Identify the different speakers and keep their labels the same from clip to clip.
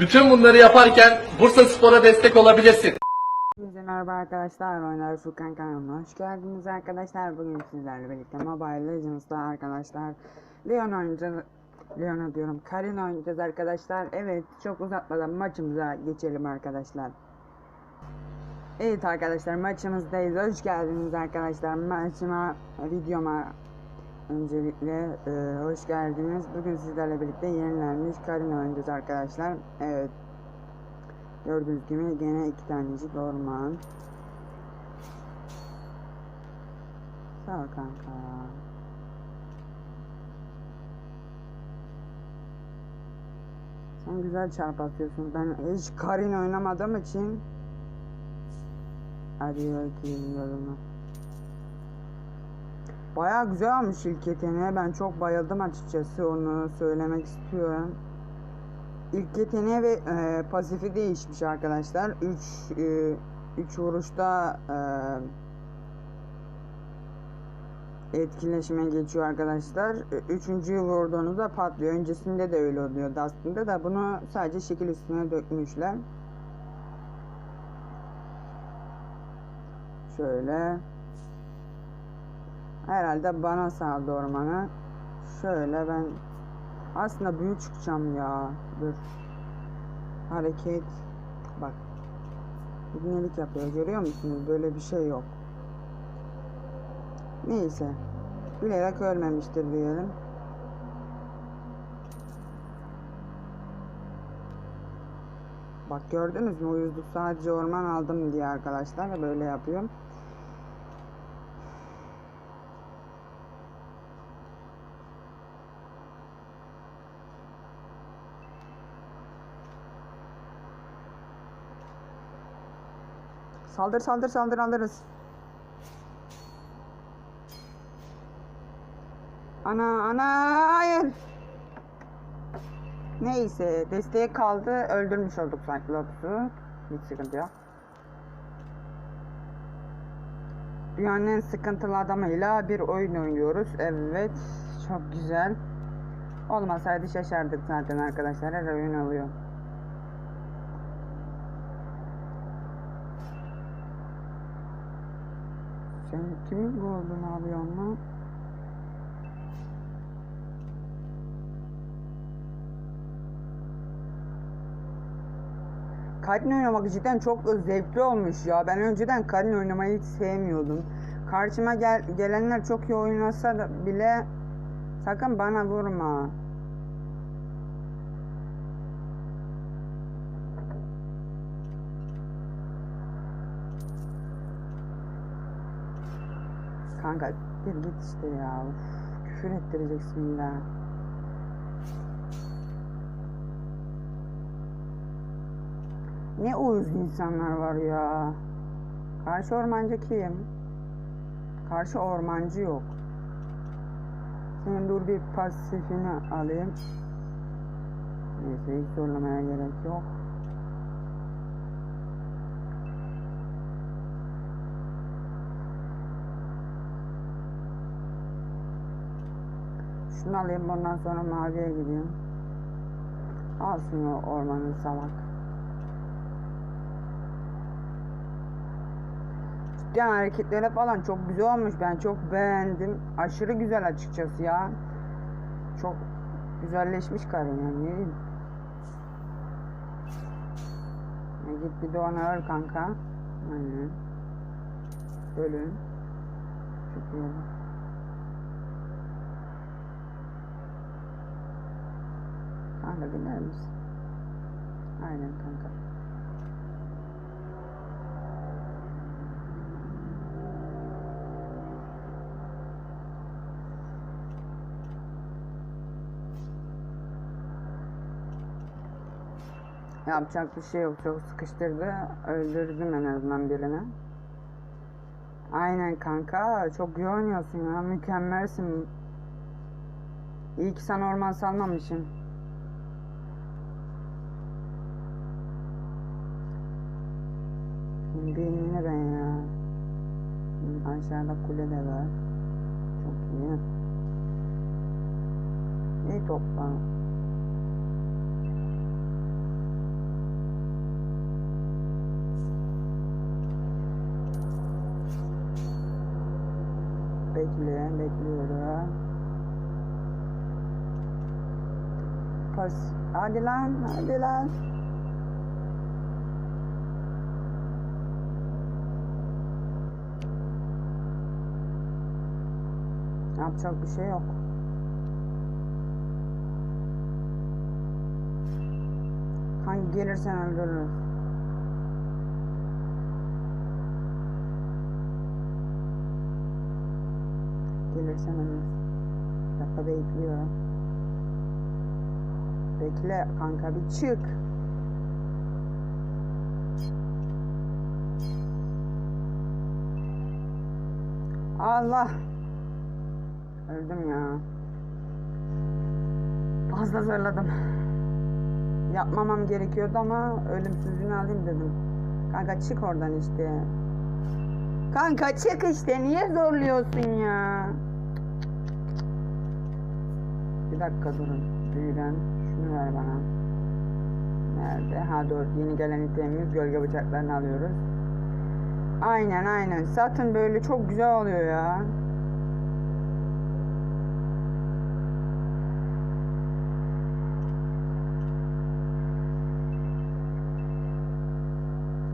Speaker 1: Bütün bunları yaparken Bursa Spor'a destek olabilirsin.
Speaker 2: Herkese merhaba arkadaşlar, Oynar Furkan kanalına hoş geldiniz arkadaşlar. Bugün sizlerle birlikte Mobile Legends'da arkadaşlar Leon oynayacağız. Leon'a diyorum, Karin oynayacağız arkadaşlar. Evet, çok uzatmadan maçımıza geçelim arkadaşlar. Evet arkadaşlar, maçımızdayız. Hoş geldiniz arkadaşlar. Maçıma, videoma öncelikle e, hoş geldiniz. Bugün sizlerle birlikte yenilenmiş Karin oynayacağız arkadaşlar. Evet. Gördüğünüz gibi gene iki tanecik orman. Sağ ol kanka. Sen güzel çarp atıyorsun. Ben hiç Karin oynamadığım için Hadi bakayım yoluna. Baya güzel olmuş ilk yeteneğe. Ben çok bayıldım açıkçası onu söylemek istiyorum. İlk yeteneği ve e, pasifi değişmiş arkadaşlar. 3 3 vuruşta e, etkileşime geçiyor arkadaşlar. E, Üçüncüyü vurduğunuzda patlıyor. Öncesinde de öyle oluyordu aslında da bunu sadece şekil üstüne dökmüşler. Şöyle. Herhalde bana saldı ormanı. Şöyle ben aslında büyük çıkacağım ya. Dur. Hareket. Bak. İbnelik yapıyor. Görüyor musunuz? Böyle bir şey yok. Neyse. Bilerek ölmemiştir diyelim. Bak gördünüz mü? Uyuzluk sadece orman aldım diye arkadaşlar. Böyle yapıyorum. Saldır saldır saldır alırız. Ana ana hayır. Neyse desteğe kaldı öldürmüş olduk Cyclops'u. Hiç sıkıntı yok. Dünyanın en sıkıntılı adamıyla bir oyun oynuyoruz. Evet çok güzel. Olmasaydı şaşardık zaten arkadaşlar her oyun oluyor. Sen kimin golünü alıyorsun lan? Karin oynamak cidden çok zevkli olmuş ya. Ben önceden Karin oynamayı hiç sevmiyordum. Karşıma gel gelenler çok iyi oynasa da bile sakın bana vurma. Kanka bir git işte ya. Uf, küfür ettireceksin illa. Ne uyuz insanlar var ya. Karşı ormancı kim? Karşı ormancı yok. Senin dur bir pasifini alayım. Neyse hiç zorlamaya gerek yok. Şunu alayım bundan sonra maviye gideyim. Al şunu ormanın salak. Cidden hareketleri falan çok güzel olmuş. Ben çok beğendim. Aşırı güzel açıkçası ya. Çok güzelleşmiş karın yani. Ne diyeyim? Ya git bir de ona öl kanka. Aynen. Ölün. Çok iyi Kanka dinler misin? Aynen kanka. Yapacak bir şey yok. Çok sıkıştırdı. Öldürdüm en azından birini. Aynen kanka. Çok iyi oynuyorsun ya. Mükemmelsin. İyi ki sana orman salmamışım. Beynine ben ya. Aşağıda kule de var. Çok iyi. İyi topla. Bekle, bekliyorum. Pas. Hadi lan, hadi lan. Yapacak bir şey yok. Hangi gelirsen öldürürüz. Gelirsen ölürüz. Bir dakika bekliyorum. Bekle kanka bir çık. Allah. Öldüm ya. Fazla zorladım. Yapmamam gerekiyordu ama ölümsüzlüğünü alayım dedim. Kanka çık oradan işte. Kanka çık işte. Niye zorluyorsun ya? Bir dakika durun. Büyüden şunu ver bana. Nerede? Ha dur. Yeni gelen itemimiz gölge bıçaklarını alıyoruz. Aynen aynen. Zaten böyle çok güzel oluyor ya.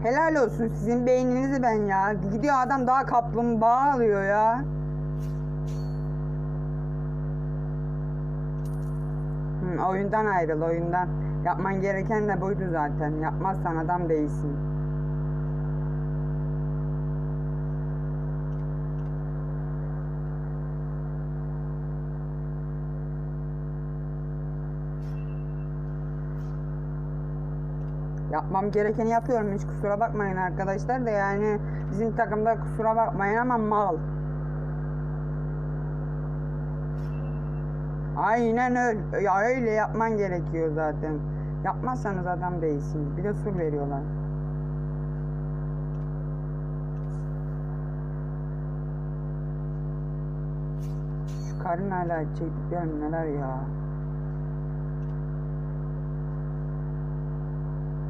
Speaker 2: Helal olsun sizin beyninizi ben ya. Gidiyor adam daha kaplumbağa alıyor ya. Hı, oyundan ayrıl oyundan. Yapman gereken de buydu zaten. Yapmazsan adam değilsin. Yapmam gerekeni yapıyorum. Hiç kusura bakmayın arkadaşlar da yani bizim takımda kusura bakmayın ama mal. Aynen öyle. Ya öyle yapman gerekiyor zaten. Yapmazsanız adam değilsiniz. Bir de sur veriyorlar. Şu karın hala çektiklerim neler ya.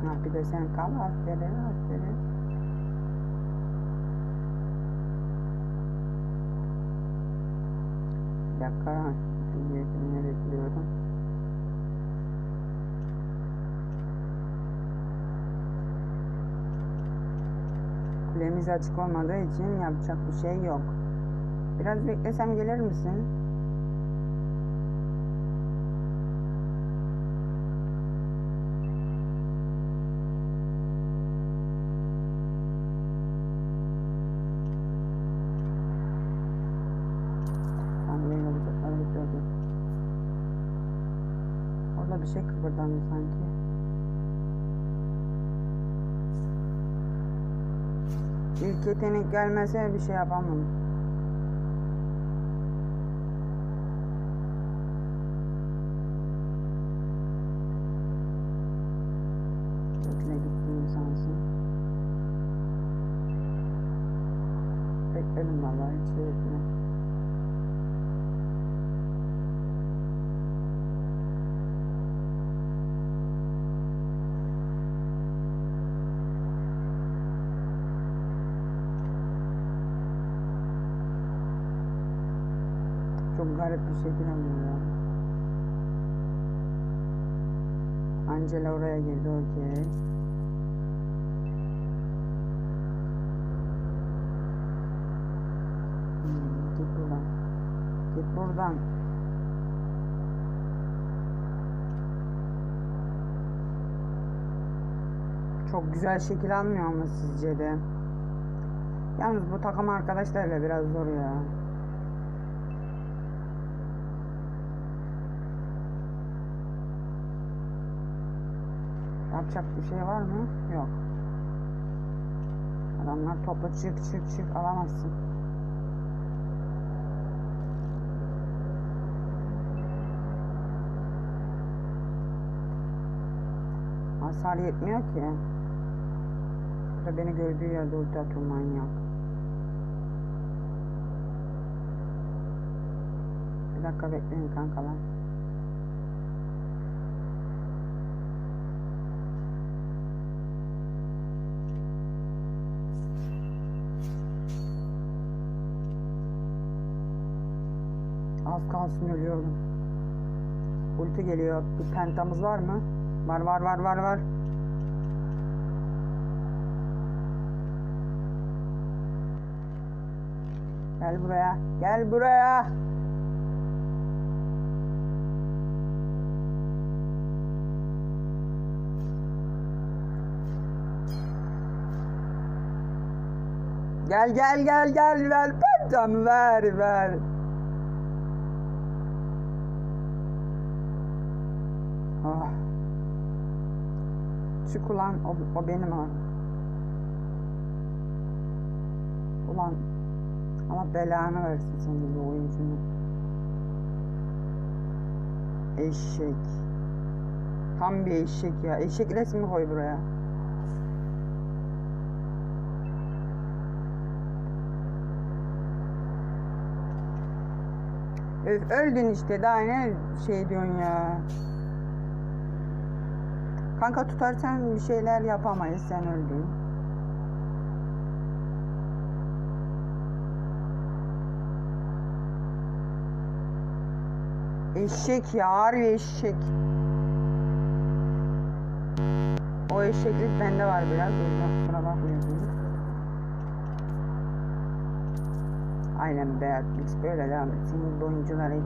Speaker 2: Ha bir de sen kal aferin aferin. Bir dakika. Niyetini bekliyorum. Kulemiz açık olmadığı için yapacak bir şey yok. Biraz beklesem gelir misin? Hamleyi yapacakları bekliyordu. Orada bir şey kıpırdandı sanki. İlk yetenek gelmese bir şey yapamam. Bekle gittiğim sansın. Bekledim vallahi hiç şey etme. Çok garip bir şekil alıyor. Angela oraya girdi okey. Hmm, git buradan. Git buradan. Çok güzel şekil almıyor mu sizce de? Yalnız bu takım arkadaşlarla biraz zor ya. yapacak bir şey var mı? Yok. Adamlar topla çık çık çık alamazsın. Hasar yetmiyor ki. Burada beni gördüğü yerde ulti atıyor manyak. Bir dakika bekleyin kankalar. Geliyor. Bir pentamız var mı? Var var var var var. Gel buraya. Gel buraya. Gel gel gel gel ver pentamı ver ver. Çık ulan o, o benim abi. Ulan Allah belanı versin senin bu oyuncunun. Eşek. Tam bir eşek ya. Eşek resmi koy buraya. Öf, öldün işte daha ne şey diyorsun ya. Kanka tutarsan bir şeyler yapamayız sen öldün. Eşek ya harbi eşek. O eşeklik bende var biraz. O yüzden bakmıyorsunuz. Aynen Beatrix böyle devam etsin. Bu oyuncuları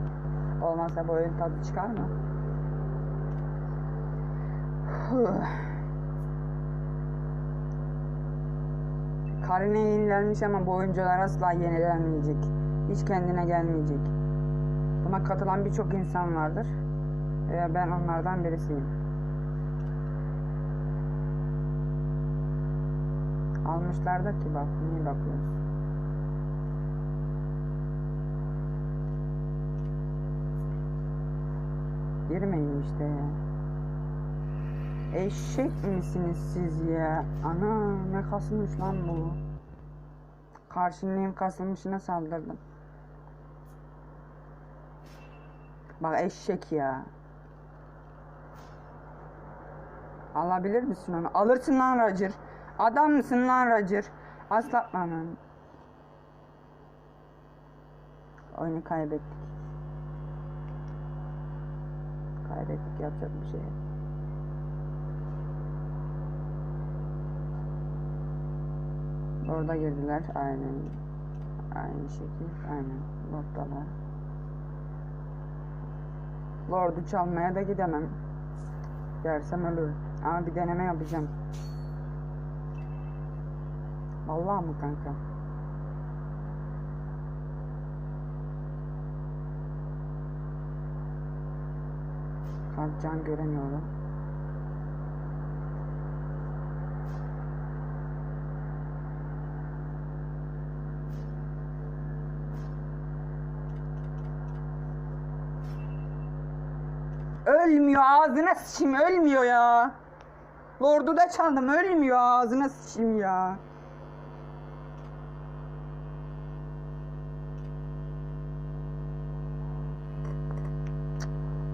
Speaker 2: olmazsa bu oyun tadı çıkar mı? Karine yenilenmiş ama bu oyuncular asla yenilenmeyecek. Hiç kendine gelmeyecek. Buna katılan birçok insan vardır. Ve ben onlardan birisiyim. Almışlardır ki bak, niye bakıyorsun? Girmeyin işte ya. Eşek misiniz siz ya? Ana ne kasılmış lan bu? Karşınlayım kasılmışına saldırdım. Bak eşek ya. Alabilir misin onu? Alırsın lan Roger. Adam mısın lan Roger? Aslatmanın. Oyunu kaybettik. Kaybettik yapacak bir şey yok. Orada girdiler aynen. Aynı şekil aynen. Oradalar. Lord'u çalmaya da gidemem. Dersem ölürüm. Ama bir deneme yapacağım. Vallahi mı kanka? Kalkcan göremiyorum. Ölmüyor ağzına sıçayım ölmüyor ya. Lord'u da çaldım ölmüyor ağzına sıçayım ya.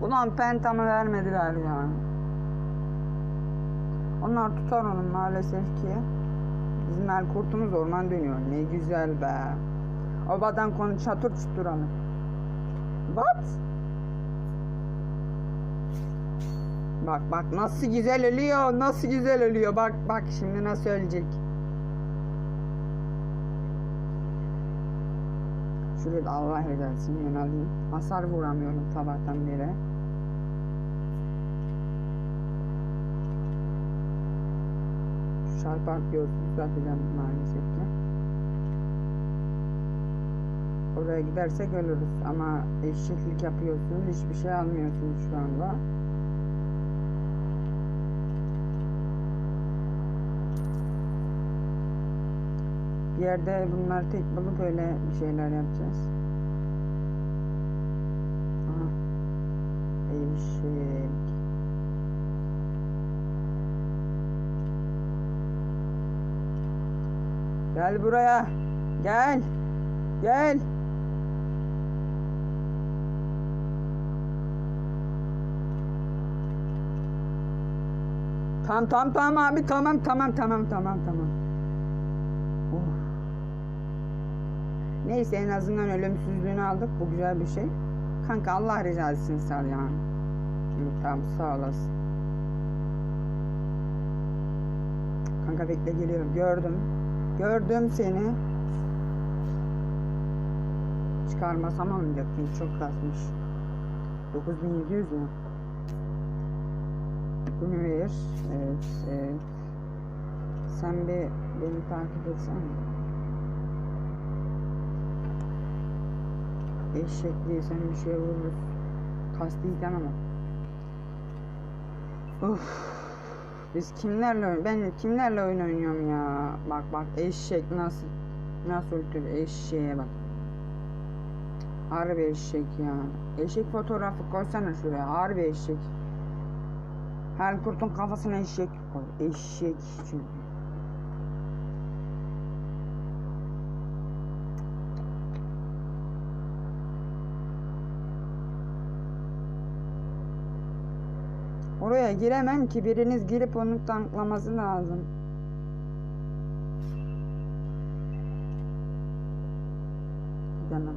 Speaker 2: Ulan pentamı vermediler ya. Onlar tutar onu maalesef ki. Bizim el kurtumuz orman dönüyor. Ne güzel be. Obadan konu çatır çutur alır. What? Bak bak nasıl güzel ölüyor. Nasıl güzel ölüyor. Bak bak şimdi nasıl ölecek. Şuraya da Allah edersin yönelim. Hasar vuramıyorum sabahtan beri. Çarpar gözlük yapacağım maalesef ki. Oraya gidersek ölürüz ama eşeklik yapıyorsun hiçbir şey almıyorsun şu anda. yerde bunları tek bulup öyle bir şeyler yapacağız. Aha. Evşek. Gel buraya. Gel. Gel. Tam tam tam abi tamam tamam tamam tamam tamam. Neyse en azından ölümsüzlüğünü aldık. Bu güzel bir şey. Kanka Allah rızası için sal ya. Hı, Tamam sağ olasın. Kanka bekle geliyorum. Gördüm. Gördüm seni. Çıkarmasam olmayacak çünkü çok kasmış. 9700 mü? Bunu ver. Evet, evet. Sen bir beni takip etsene. Eşek değilsen bir şey vururuz. Kastıyken ama. Uf. Biz kimlerle ben kimlerle oyun oynuyorum ya? Bak bak eşek nasıl nasıl tür eşeğe bak. Harbi eşek ya. Eşek fotoğrafı koysana şuraya. Harbi eşek. Her kurtun kafasına eşek koy. Eşek çünkü. Oraya giremem ki biriniz girip onu tanklaması lazım. Gidemem.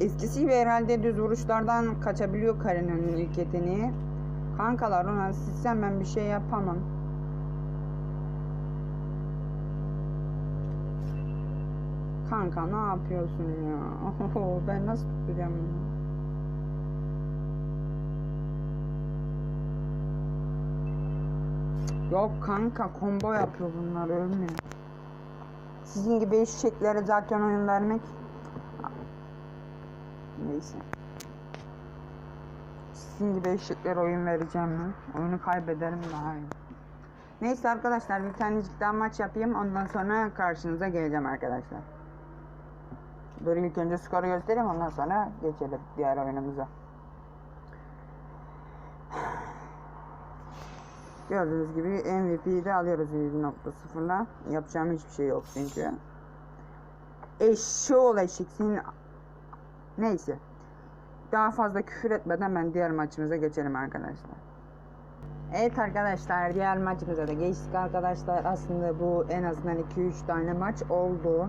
Speaker 2: Eskisi gibi herhalde düz vuruşlardan kaçabiliyor Karina'nın ilk yeteneği. Kankalar ona sizsen ben bir şey yapamam. Kanka ne yapıyorsun ya? Oho, ben nasıl tutacağım bunu? Yok kanka combo yapıyor bunlar ölmüyor. Sizin gibi eşeklere zaten oyun vermek Neyse. Sizin gibi eşeklere oyun vereceğim ben. Oyunu kaybederim daha iyi. Neyse arkadaşlar bir tanecik daha maç yapayım. Ondan sonra karşınıza geleceğim arkadaşlar. Dur ilk önce skoru göstereyim ondan sonra geçelim diğer oyunumuza. Gördüğünüz gibi MVP'yi de alıyoruz 7.0'la. Yapacağım hiçbir şey yok çünkü. Eşşoğlu eşek senin Neyse. Daha fazla küfür etmeden ben diğer maçımıza geçelim arkadaşlar. Evet arkadaşlar diğer maçımıza da geçtik arkadaşlar. Aslında bu en azından 2-3 tane maç oldu.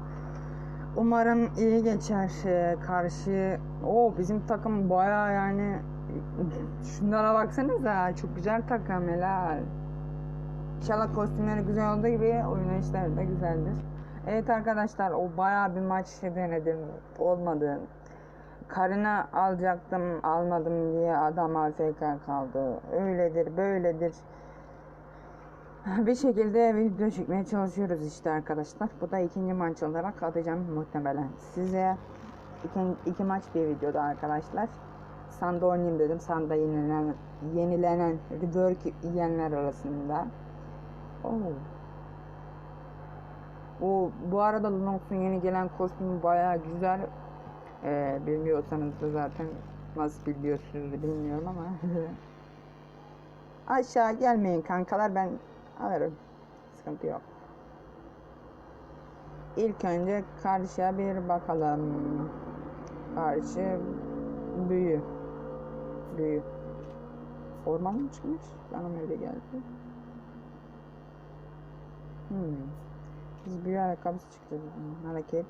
Speaker 2: Umarım iyi geçer. Ee, karşı o bizim takım baya yani şunlara baksanıza çok güzel takım helal. İnşallah kostümleri güzel olduğu gibi oynayışları da güzeldir. Evet arkadaşlar o baya bir maç denedim olmadı. Karına alacaktım almadım diye adam AFK kaldı. Öyledir böyledir. Bir şekilde video çekmeye çalışıyoruz işte arkadaşlar. Bu da ikinci maç olarak atacağım muhtemelen. Size iki, iki maç bir videoda arkadaşlar. Sanda oynayayım dedim. Sanda yenilenen, yenilenen rework yiyenler arasında. Oo. O bu arada Lunox'un yeni gelen kostümü bayağı güzel. Ee, bilmiyorsanız da zaten nasıl biliyorsunuz bilmiyorum ama aşağı gelmeyin kankalar ben alırım sıkıntı yok İlk önce karşıya bir bakalım karşı büyü büyü orman mı çıkmış bana öyle geldi hmm. biz büyü ayakkabısı çıktı hareket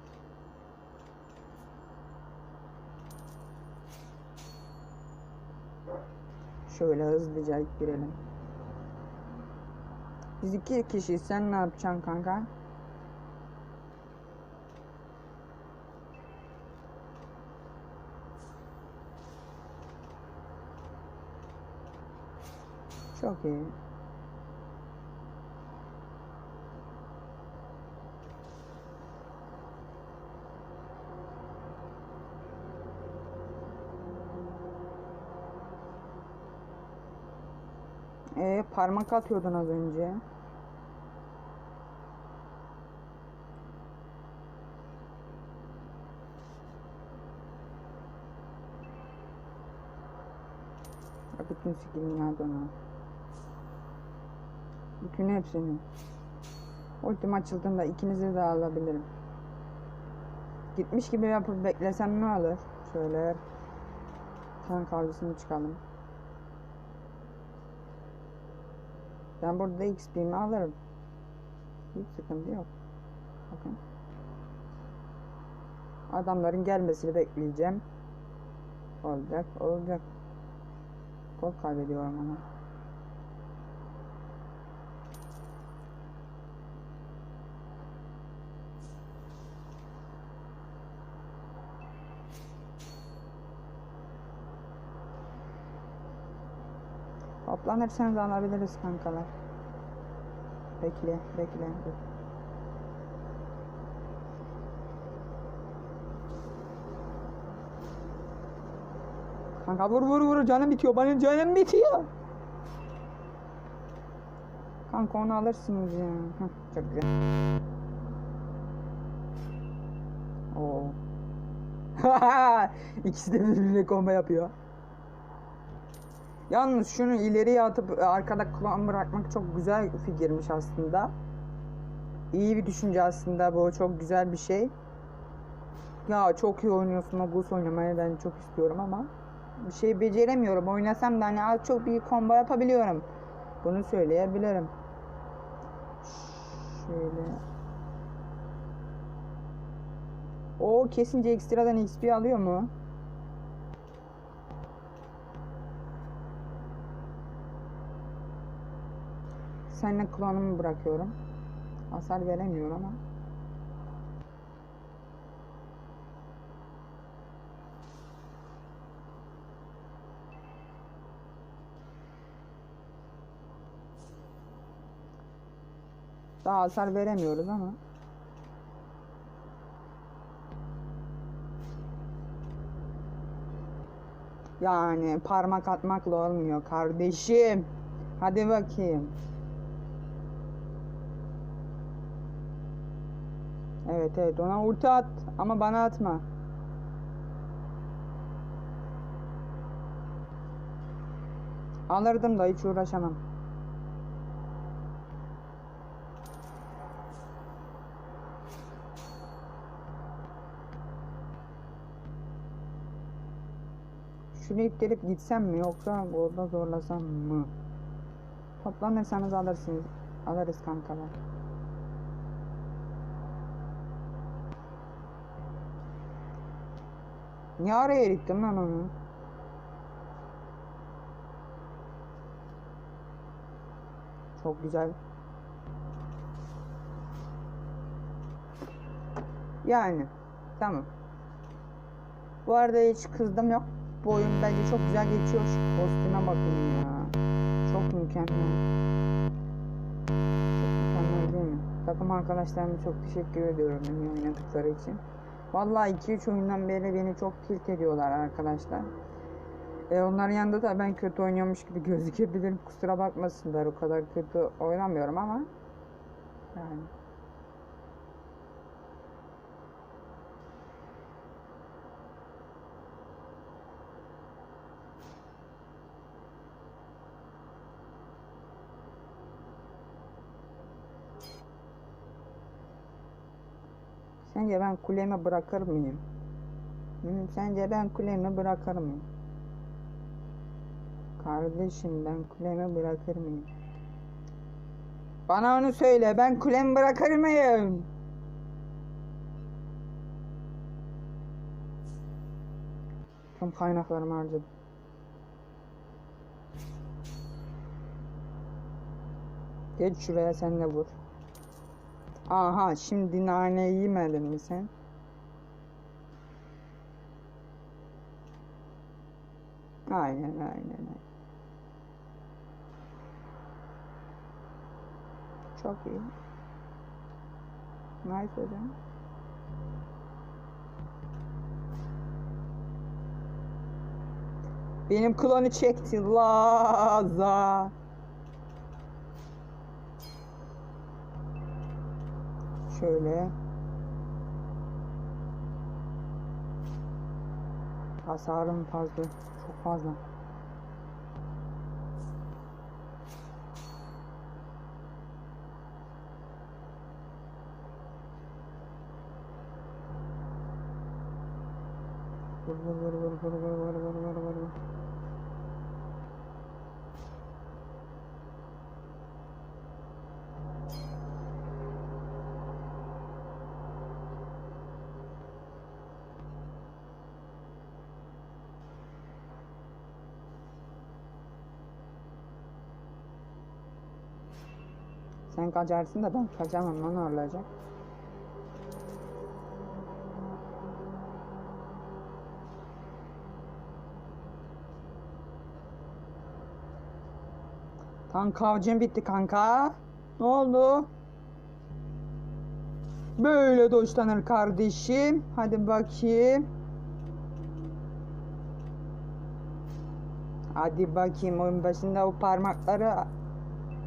Speaker 2: Şöyle hızlıca girelim. Biz iki kişi sen ne yapacaksın kanka? Çok iyi. Ee, parmak atıyordun az önce. Bütün skillini aldı ona. Yükünü hepsinin. Ultim açıldığında ikinizi de alabilirim. Gitmiş gibi yapıp beklesem ne olur? Şöyle tank avcısını çıkalım. Ben burada XP'mi alırım. Hiç sıkıntı yok. Bakın. Adamların gelmesini bekleyeceğim. Olacak, olacak. Kol kaybediyorum ama. Toplanırsanız alabiliriz kankalar. Bekle, bekle. Kanka vur vur vur canım bitiyor. Benim canım bitiyor. Kanka onu alırsınız ya. Heh, çok güzel. Oo. İkisi de birbirine komba yapıyor. Yalnız şunu ileriye atıp arkada kulağım bırakmak çok güzel fikirmiş aslında. İyi bir düşünce aslında bu. Çok güzel bir şey. Ya çok iyi oynuyorsun o Gus oynamayı ben çok istiyorum ama bir şey beceremiyorum. Oynasam da hani çok bir combo yapabiliyorum. Bunu söyleyebilirim. Şöyle. O kesince ekstradan XP alıyor mu? Seninle kullanımı bırakıyorum. Hasar veremiyor ama. Daha hasar veremiyoruz ama. Yani parmak atmakla olmuyor kardeşim. Hadi bakayım. Evet evet ona ulti at ama bana atma. Alırdım da hiç uğraşamam. Şunu ittirip gitsem mi yoksa orada zorlasam mı? Toplanırsanız alırsınız. Alırız kankalar. Niye araya erittim lan onu? Çok güzel. Yani tamam. Bu arada hiç kızdım yok. Bu oyun bence çok güzel geçiyor. Şu Kostüme bakın ya. Çok mükemmel. Çok mükemmel değil mi? Takım arkadaşlarıma çok teşekkür ediyorum oynadıkları için. Vallahi 2-3 oyundan beri beni çok tilt ediyorlar arkadaşlar. E onların yanında da ben kötü oynuyormuş gibi gözükebilirim. Kusura bakmasınlar o kadar kötü oynamıyorum ama yani Sence ben kulemi bırakır mıyım? Hı, sence ben kulemi bırakır mıyım? Kardeşim ben kulemi bırakır mıyım? Bana onu söyle ben kulemi bırakır mıyım? Tüm kaynaklarımı harcadım. Geç şuraya sen de vur. Aha şimdi nane yemedin mi sen? Aynen aynen. aynen. Çok iyi. Nice hocam. Benim klonu çekti Laza. Şöyle. Hasarım fazla. Çok fazla. Vur vur vur vur vur. Sen kaçarsın da ben kaçamam lan olacak. Kanka avcım bitti kanka. Ne oldu? Böyle doşlanır kardeşim. Hadi bakayım. Hadi bakayım oyun başında o parmakları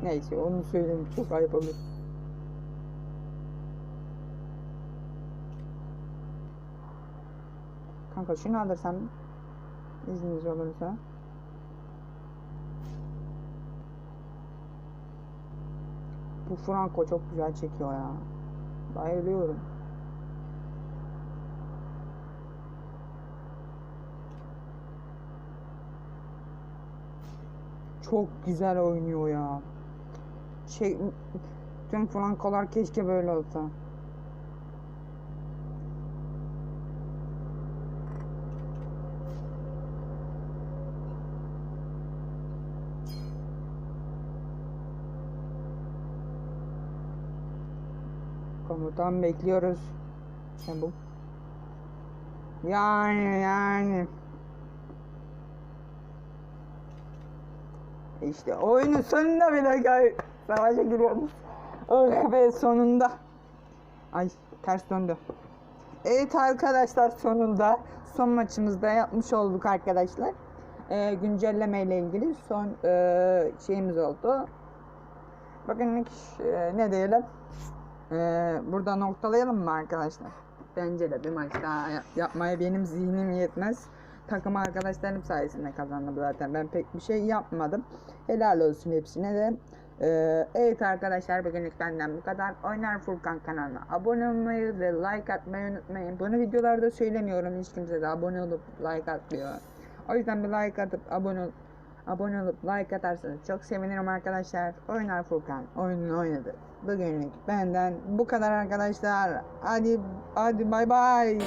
Speaker 2: Neyse onu söyleyeyim çok ayıp olur. Kanka şunu alırsam izniniz olursa. Bu Franco çok güzel çekiyor ya. Bayılıyorum. Çok güzel oynuyor ya. Şey, tüm Frankolar keşke böyle olsa. Komutan bekliyoruz. Çabuk. Yani yani. İşte oyunun sonunda bile gay savaşa giriyoruz. Oh be sonunda. Ay ters döndü. Evet arkadaşlar sonunda son maçımızda yapmış olduk arkadaşlar. Ee, güncelleme ile ilgili son e, şeyimiz oldu. Bugünlük e, ne diyelim? Ee, burada noktalayalım mı arkadaşlar? Bence de bir maç daha yap- yapmaya benim zihnim yetmez. Takım arkadaşlarım sayesinde kazandım zaten. Ben pek bir şey yapmadım. Helal olsun hepsine de. Ee, evet arkadaşlar bugünlük benden bu kadar. Oynar Furkan kanalına abone olmayı ve like atmayı unutmayın. Bunu videolarda söylemiyorum. Hiç kimse de abone olup like atmıyor. O yüzden bir like atıp abone ol abone olup like atarsanız çok sevinirim arkadaşlar. Oynar Furkan oyununu oynadı. Bugünlük benden bu kadar arkadaşlar. Hadi hadi bay bay.